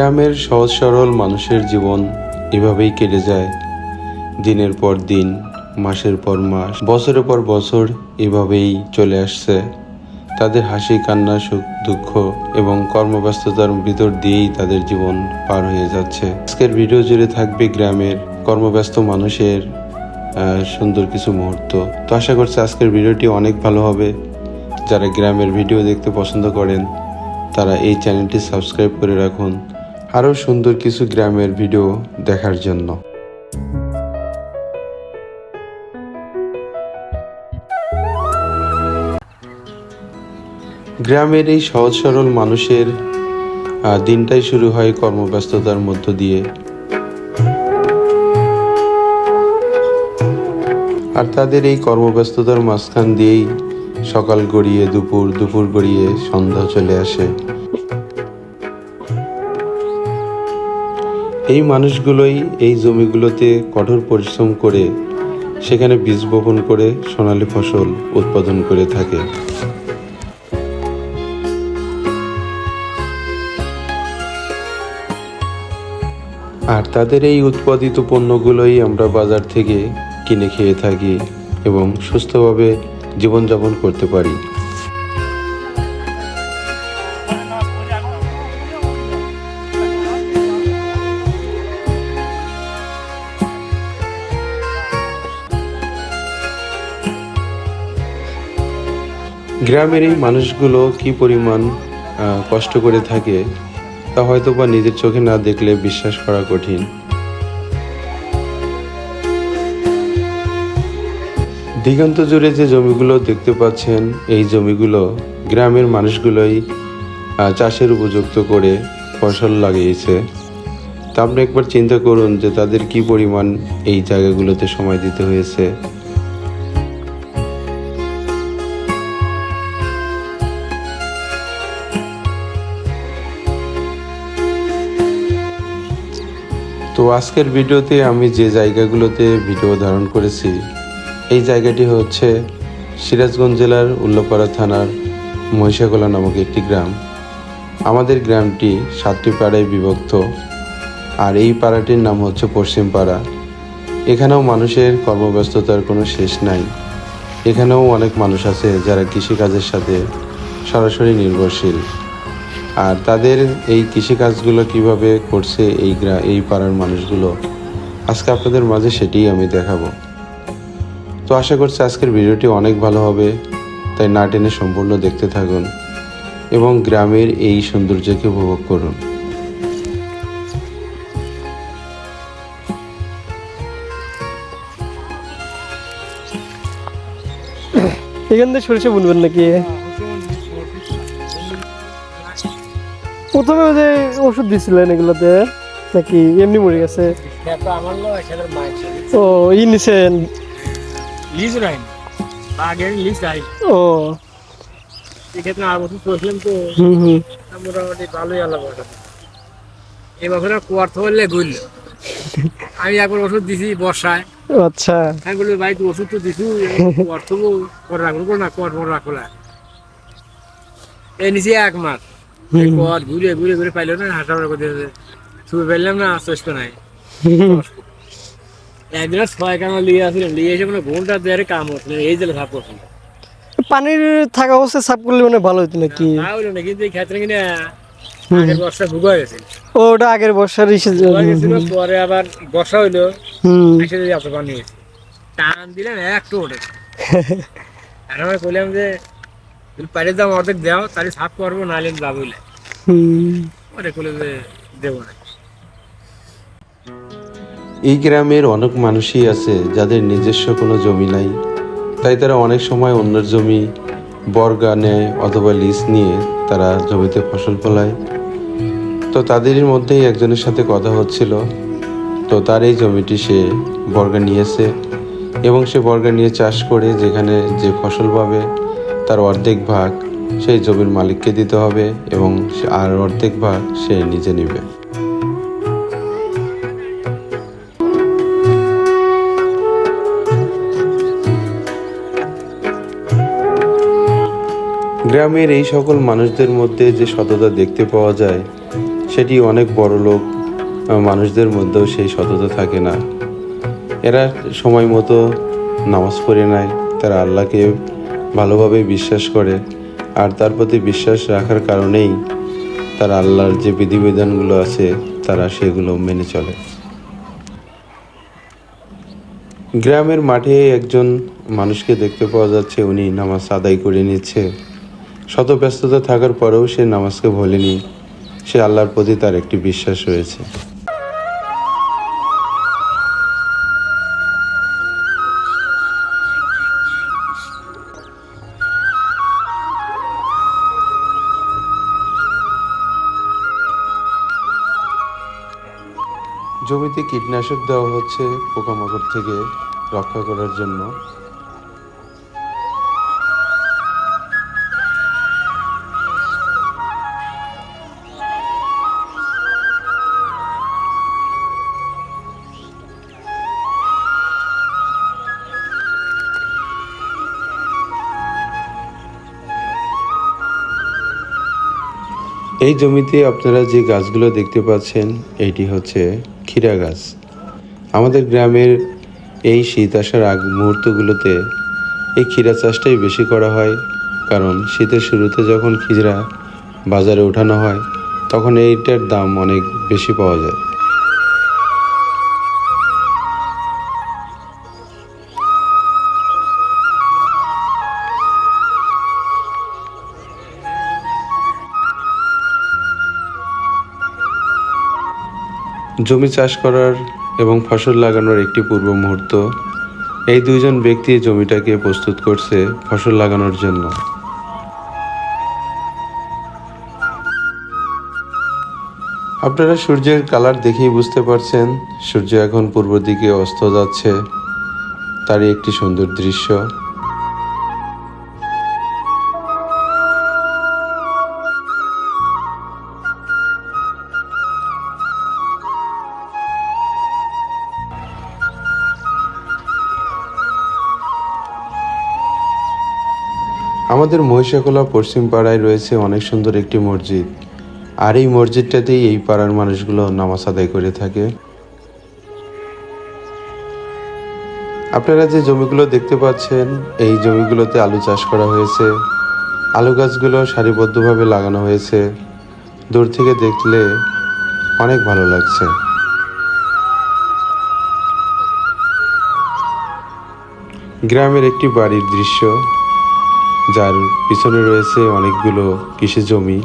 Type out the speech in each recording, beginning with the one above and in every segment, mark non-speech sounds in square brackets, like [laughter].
গ্রামের সহজ সরল মানুষের জীবন এভাবেই কেটে যায়। দিনের পর দিন, মাসের পর মাস, বছরের পর বছর এভাবেই চলে আসছে। তাদের হাসি, কান্না, সুখ, দুঃখ এবং কর্মব্যস্ততার ভিতর দিয়েই তাদের জীবন পার হয়ে যাচ্ছে। আজকের ভিডিও জুড়ে থাকবে গ্রামের কর্মব্যস্ত মানুষের সুন্দর কিছু মুহূর্ত। তো আশা করছি আজকের ভিডিওটি অনেক ভালো হবে। যারা গ্রামের ভিডিও দেখতে পছন্দ করেন, তারা এই চ্যানেলটি সাবস্ক্রাইব করে রাখুন। আরও সুন্দর কিছু গ্রামের ভিডিও দেখার জন্য। গ্রামের এই সহজ সরল মানুষের দিনটাই শুরু হয় কর্মব্যস্ততার মধ্য দিয়ে। আর তাদের এই কর্মব্যস্ততার মাঝখান দিয়েই সকাল গড়িয়ে দুপুর দুপুর গড়িয়ে সন্ধ্যা চলে আসে। এই মানুষগুলোই এই জমিগুলোতে কঠোর পরিশ্রম করে সেখানে বীজ বপন করে সোনালী ফসল উৎপাদন করে থাকে। আর তাদের এই উৎপাদিত পণ্যগুলোই আমরা বাজার থেকে কিনে খেয়ে থাকি এবং সুস্থভাবে জীবনযাপন করতে পারি। গ্রামের এই মানুষগুলো কি পরিমাণ কষ্ট করে থাকে, তা হয়তো বা নিজের চোখে না দেখলে বিশ্বাস করা কঠিন। দিগন্ত জুড়ে যে জমিগুলো দেখতে পাচ্ছেন, এই জমিগুলো গ্রামের মানুষগুলোই চাষের উপযুক্ত করে ফসল লাগিয়েছে। তা আপনি একবার চিন্তা করুন যে তাদের কি পরিমাণ এই জায়গাগুলোতে সময় দিতে হয়েছে। তো আজকের ভিডিওতে আমি যে জায়গাগুলোতে ভিডিও ধারণ করেছি, এই জায়গাটি হচ্ছে সিরাজগঞ্জ জেলার উল্লাপাড়া থানার মহিষাগোলা নামক একটি গ্রাম। আমাদের গ্রামটি সাতটি পাড়ায় বিভক্ত, আর এই পাড়াটির নাম হচ্ছে পশ্চিম পাড়া। এখানেও মানুষের কর্মব্যস্ততার কোনো শেষ নাই। এখানেও অনেক মানুষ আছে যারা কৃষিকাজের সাথে সরাসরি নির্ভরশীল। আর তাদের এই কৃষিকাজগুলো কীভাবে করছে এই গ্রা, এই পাড়ার মানুষগুলো, আজকে আপনাদের মাঝে সেটিই আমি দেখাবো। তো আশা করছি আজকের ভিডিওটি অনেক ভালো হবে, তাই না টেনে সম্পূর্ণ দেখতে থাকুন এবং গ্রামের এই সৌন্দর্যকে উপভোগ করুন। এখান থেকে সরিষা বুনবেন নাকি? প্রথমে যে ওষুধ দিছিলেন এগুলোতে নাকি এমনি মরে গেছে? এখানে মাইছে ও ই নিছেন? লিজ রাইন বাগের লিজ রাইন ও। এক্ষেত্রে আর বছর চলছিলাম তো হুম হুম। মোটামুটি ভালোই আল্লাহ এই বছর কোয়ার্থ হলে গুল আমি একবার ওষুধ দিছি বর্ষায়। আচ্ছা। আমি বলি ভাই তুই ওষুধ তো দিছু কোয়ার্থ রাখব না কোয়ার মনে না এই নিচে এক মাস। এই ঘুরে ঘুরে ঘুরে পাইলো না হাঁটা করে ছুটে পাইলাম না চেষ্ট নাই। একদিন ছয় কামা লিয়ে আসছিলাম লিয়ে এসে মানে ঘণ্টা দেড় কাম হচ্ছে না, এই জেলে ভাব করছিল পানির থাকা অবস্থায় সাফ করলে মানে ভালো হতো নাকি? তা হইল না কিন্তু এই ক্ষেত্রে কিনা আগের বর্ষা ভুগা গেছে। ওটা আগের বর্ষার ইসে পরে আবার বর্ষা হইল এসে যদি আপনার পানি টান দিলাম একটু ওঠে [laughs] আর আমি বললাম যে তুমি পাড়ির দাম অর্ধেক দাও তাহলে সাফ করব নাহলে পরে যে দেবো না। এই গ্রামের অনেক মানুষই আছে যাদের নিজস্ব কোনো জমি নাই। তাই তারা অনেক সময় অন্যের জমি বর্গা নেয় অথবা লিজ নিয়ে তারা জমিতে ফসল ফলায়। তো তাদেরই মধ্যেই একজনের সাথে কথা হচ্ছিল। তো তার এই জমিটি সে বর্গা নিয়েছে এবং সে বর্গা নিয়ে চাষ করে যেখানে যে ফসল পাবে তার অর্ধেক ভাগ সেই জমির মালিককে দিতে হবে এবং আর অর্ধেক ভাগ সে নিজে নেবে। গ্রামের এই সকল মানুষদের মধ্যে যে সততা দেখতে পাওয়া যায়, সেটি অনেক বড় লোক মানুষদের মধ্যেও সেই সততা থাকে না। এরা সময় মতো নামাজ পড়ে নেয়, তারা আল্লাহকে ভালোভাবে বিশ্বাস করে আর তার প্রতি বিশ্বাস রাখার কারণেই তারা আল্লাহর যে বিধিবিধানগুলো আছে, তারা সেগুলো মেনে চলে। গ্রামের মাঠে একজন মানুষকে দেখতে পাওয়া যাচ্ছে, উনি নামাজ আদায় করে নিচ্ছে। শত ব্যস্ততা থাকার পরেও সে নামাজকে ভোলেনি। সে আল্লাহর প্রতি তার একটি বিশ্বাস রয়েছে। জমিতে কীটনাশক দেওয়া হচ্ছে পোকামাকড় থেকে রক্ষা করার জন্য। এই জমিতে আপনারা যে গাছগুলো দেখতে পাচ্ছেন, এটি হচ্ছে ক্ষীরা গাছ। আমাদের গ্রামের এই শীত আসার আগ মুহূর্তগুলোতে এই ক্ষীরা চাষটাই বেশি করা হয়, কারণ শীতের শুরুতে যখন ক্ষীরা বাজারে ওঠানো হয়, তখন এইটার দাম অনেক বেশি পাওয়া যায়। জমি চাষ করার এবং ফসল লাগানোর একটি পূর্ব মুহূর্ত। এই দুইজন ব্যক্তি জমিটাকে প্রস্তুত করছে ফসল লাগানোর জন্য। আপনারা সূর্যের কালার দেখেই বুঝতে পারছেন, সূর্য এখন পূর্ব দিকে অস্ত যাচ্ছে। তারই একটি সুন্দর দৃশ্য। আমাদের মহিষাকলা পশ্চিম পাড়ায় রয়েছে অনেক সুন্দর একটি মসজিদ। আর এই মসজিদটাতেই এই পাড়ার মানুষগুলো নামাজ আদায় করে থাকে। আপনারা যে জমিগুলো দেখতে পাচ্ছেন, এই জমিগুলোতে আলু চাষ করা হয়েছে। আলু গাছগুলো সারিবদ্ধভাবে লাগানো হয়েছে। দূর থেকে দেখলে অনেক ভালো লাগছে। গ্রামের একটি বাড়ির দৃশ্য। যার পিছনে রয়েছে অনেকগুলো কৃষি জমি।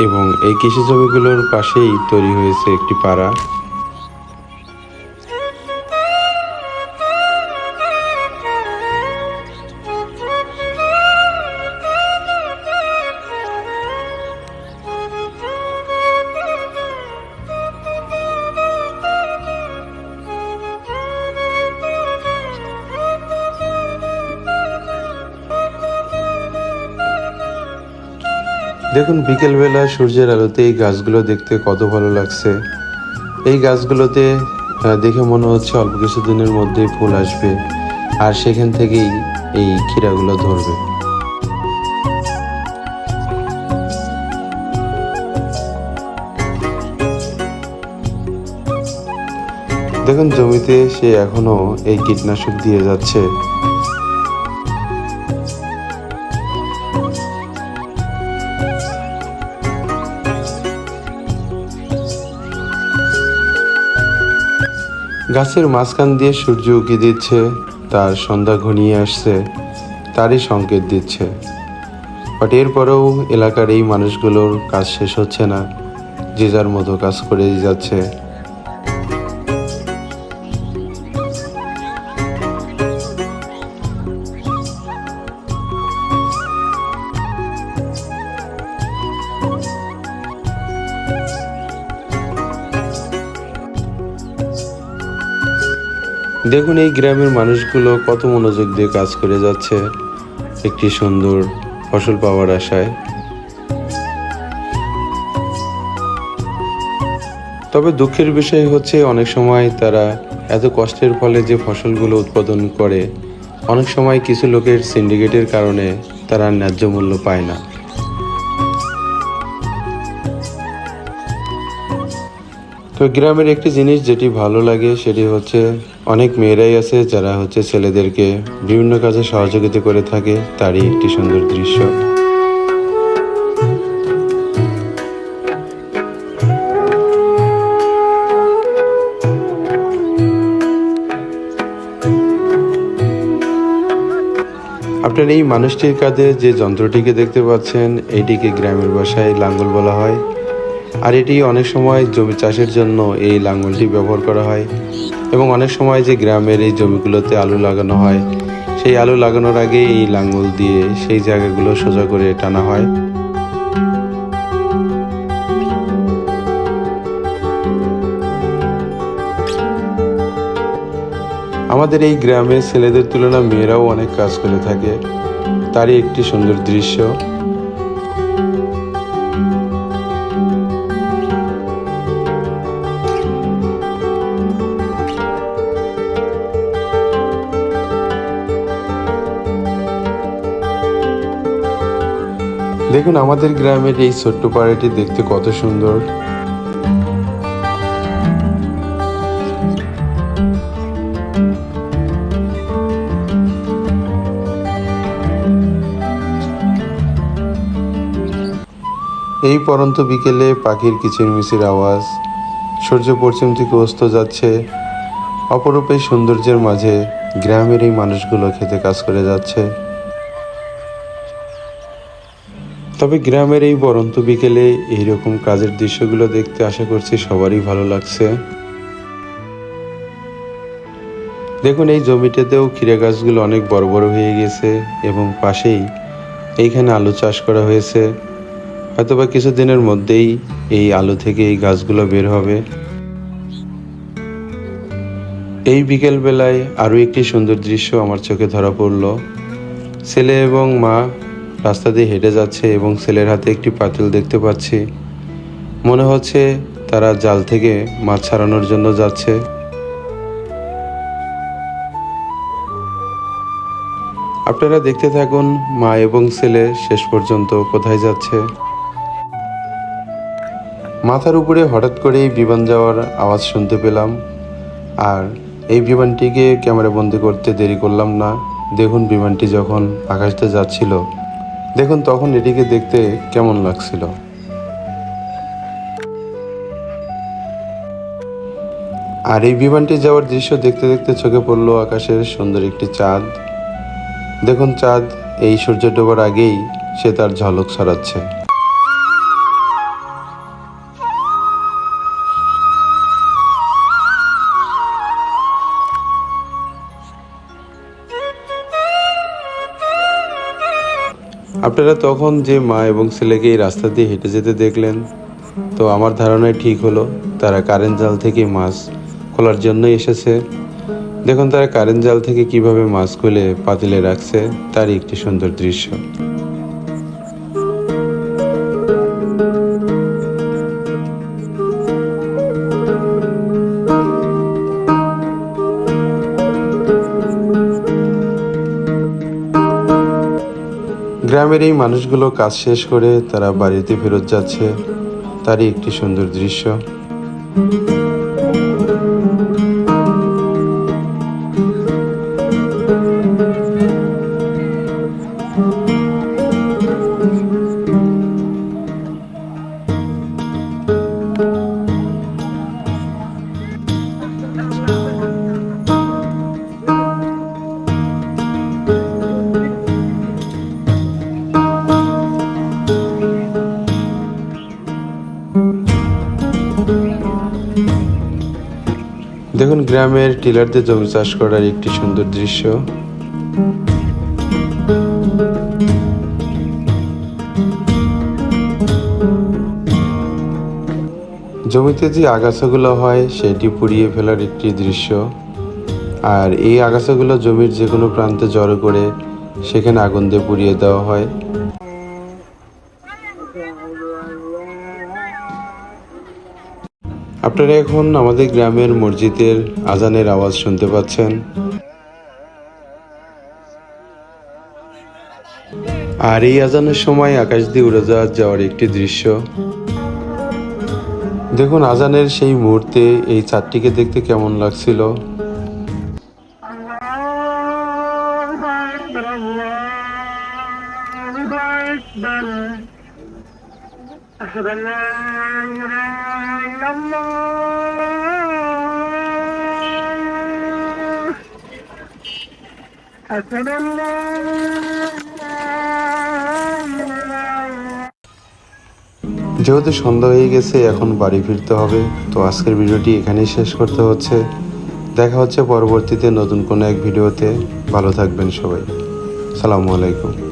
এবং এই কৃষি জমিগুলোর পাশেই তৈরি হয়েছে একটি পাড়া। দেখুন, বিকেলবেলা সূর্যের আলোতে এই গাছগুলো দেখতে কত ভালো লাগছে। এই গাছগুলোতে দেখে মনে হচ্ছে অল্প কিছুদিনের মধ্যেই ফুল আসবে, আর সেখান থেকেই এই ক্ষীরাগুলো ধরবে। দেখুন, জমিতে সে এখনও এই কীটনাশক দিয়ে যাচ্ছে। গাছের মাঝখান দিয়ে সূর্য উঁকি দিচ্ছে, তার সন্ধ্যা ঘনিয়ে আসছে, তারই সংকেত দিচ্ছে। বাট এরপরেও এলাকার এই মানুষগুলোর কাজ শেষ হচ্ছে না, যে যার মতো কাজ করেই যাচ্ছে। দেখুন এই গ্রামের মানুষগুলো কত মনোযোগ দিয়ে কাজ করে যাচ্ছে। একটি সুন্দর ফসল পাওয়ার আশায়। তবে দুঃখের বিষয় হচ্ছে, অনেক সময় তারা এত কষ্টের ফলে যে ফসলগুলো উৎপাদন করে, অনেক সময় কিছু লোকের সিন্ডিকেটের কারণে তারা ন্যায্য মূল্য পায় না। তো গ্রামের একটি জিনিস যেটি ভালো লাগে, সেটি হচ্ছে অনেক মেয়েরাই আছে যারা হচ্ছে ছেলেদেরকে বিভিন্ন কাজে সহযোগিতা করে থাকে, তারই একটি সুন্দর দৃশ্য। আপনার এই মানুষটির কাঁধে যে যন্ত্রটিকে দেখতে পাচ্ছেন, এটিকে গ্রামের ভাষায় লাঙ্গল বলা হয়। আর এটি অনেক সময় জমি চাষের জন্য এই লাঙ্গলটি ব্যবহার করা হয়। এবং অনেক সময় যে গ্রামের এই জমিগুলোতে আলু লাগানো হয়, সেই আলু লাগানোর আগে এই লাঙ্গল দিয়ে সেই জায়গাগুলো সোজা করে টানা হয়। আমাদের এই গ্রামে ছেলেদের তুলনা মেয়েরাও অনেক কাজ করে থাকে। তারই একটি সুন্দর দৃশ্য। দেখুন, আমাদের গ্রামের এই ছোট্ট পাড়াটি দেখতে কত সুন্দর। এই পরন্ত বিকেলে পাখির কিচিরমিচির আওয়াজ, সূর্য পশ্চিম থেকে অস্ত যাচ্ছে, অপরূপ এই সৌন্দর্যের মাঝে গ্রামের এই মানুষগুলো খেতে কাজ করে যাচ্ছে। তবে গ্রামের এই বরন্ত বিকেলে এইরকম কাজের দৃশ্যগুলো দেখতে আশা করছি সবারই ভালো লাগছে। দেখুন, এই জমিটাতেও ক্ষীরা গাছগুলো অনেক বড় বড় হয়ে গেছে এবং পাশেই এইখানে আলু চাষ করা হয়েছে। হয়তোবা কিছুদিনের মধ্যেই এই আলু থেকে এই গাছগুলো বের হবে। এই বিকেল বেলায় আরও একটি সুন্দর দৃশ্য আমার চোখে ধরা পড়ল। ছেলে এবং মা রাস্তা দিয়ে হেঁটে যাচ্ছে এবং ছেলের হাতে একটি পাতিল দেখতে পাচ্ছি। মনে হচ্ছে তারা জাল থেকে মাছ ছাড়ানোর জন্য যাচ্ছে। আপনারা দেখতে থাকুন, মা এবং ছেলে শেষ পর্যন্ত কোথায় যাচ্ছে। মাথার উপরে হঠাৎ করেই বিমান যাওয়ার আওয়াজ শুনতে পেলাম। আর এই বিমানটিকে ক্যামেরা বন্দি করতে দেরি করলাম না। দেখুন বিমানটি যখন আকাশতে যাচ্ছিল দেখুন, তখন এটিকে দেখতে কেমন লাগছিল। আর এই বিমানটি যাওয়ার দৃশ্য দেখতে দেখতে চোখে পড়ল আকাশের সুন্দর একটি চাঁদ। দেখুন, চাঁদ এই সূর্য ডোবার আগেই সে তার ঝলক ছড়াচ্ছে। আপনারা তখন যে মা এবং ছেলেকে এই রাস্তা দিয়ে হেঁটে যেতে দেখলেন, তো আমার ধারণায় ঠিক হলো, তারা কারেন্ট জাল থেকে মাছ খোলার জন্য এসেছে। দেখুন তারা কারেন্ট জাল থেকে কীভাবে মাছ খুলে পাতিলে রাখছে, তারই একটি সুন্দর দৃশ্য। গ্রামের এই মানুষগুলো কাজ শেষ করে তারা বাড়িতে ফেরত যাচ্ছে। তারই একটি সুন্দর দৃশ্য। গ্রামের টিলারদের জমি চাষ করার একটি সুন্দর দৃশ্য। জমিতে যে আগাছাগুলো হয়, সেটি পুড়িয়ে ফেলার একটি দৃশ্য। আর এই আগাছাগুলো জমির যে কোনো প্রান্তে জড়ো করে, সেখানে আগুন দিয়ে পুড়িয়ে দেওয়া হয়। আপনারা এখন আমাদের গ্রামের মসজিদের আজানের আওয়াজ শুনতে পাচ্ছেন। আর এই আজানের সময় আকাশ দিয়ে উড়োজাহাজ যাওয়ার একটি দৃশ্য। দেখুন, আজানের সেই মুহূর্তে এই চাঁদটিকে দেখতে কেমন লাগছিল। أشهد أن لا إله إلا الله أشهد أن لا যেহেতু সন্ধ্যা হয়ে গেছে এখন বাড়ি ফিরতে হবে তো আজকের ভিডিওটি এখানেই শেষ করতে হচ্ছে দেখা হচ্ছে পরবর্তীতে নতুন কোনো এক ভিডিওতে ভালো থাকবেন সবাই সালামু আলাইকুম